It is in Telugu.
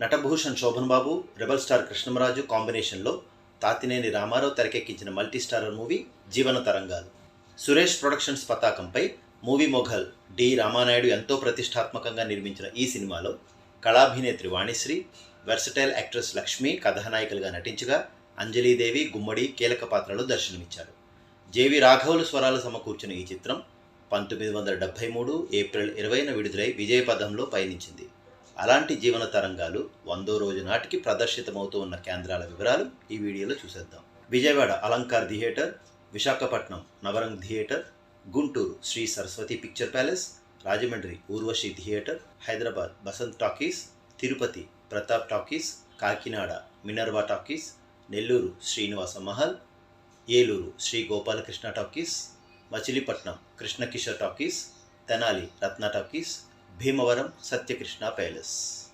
నటభూషణ్ శోభన్ బాబు రెబల్ స్టార్ కృష్ణమరాజు కాంబినేషన్లో తాతినేని రామారావు తెరకెక్కించిన multi starrer movie Jeevana Tarangalu. Suresh productions పతాకంపై మూవీ మొఘల్ డి. రామానాయుడు ఎంతో ప్రతిష్టాత్మకంగా నిర్మించిన ఈ సినిమాలో కళాభినేత్రి వాణిశ్రీ వెర్సటైల్ యాక్ట్రెస్ లక్ష్మి కథానాయికలుగా నటించగా అంజలీదేవి గుమ్మడి కీలక పాత్రలో దర్శనమిచ్చారు. జేవి రాఘవులు స్వరాలు సమకూర్చిన ఈ చిత్రం పంతొమ్మిది వందల డెబ్భై మూడు ఏప్రిల్ ఇరవైన విడుదలై విజయపథంలో పయనించింది. అలాంటి జీవన తరంగాలు వందో రోజు నాటికి ప్రదర్శితమవుతూ ఉన్న కేంద్రాల వివరాలు ఈ వీడియోలో చూసేద్దాం. Vijayawada Alankar theatre Visakhapatnam Navrang theatre Guntur Sri Saraswati picture palace Rajahmundry Urvashi theatre Hyderabad Basant talkies Tirupati Pratap talkies Kakinada Minerva talkies Nellore Srinivasa Mahal Eluru Sri Gopalakrishna talkies Machilipatnam Krishnakishore talkies Tenali Ratna talkies Bhimavaram Satyakrishna palace.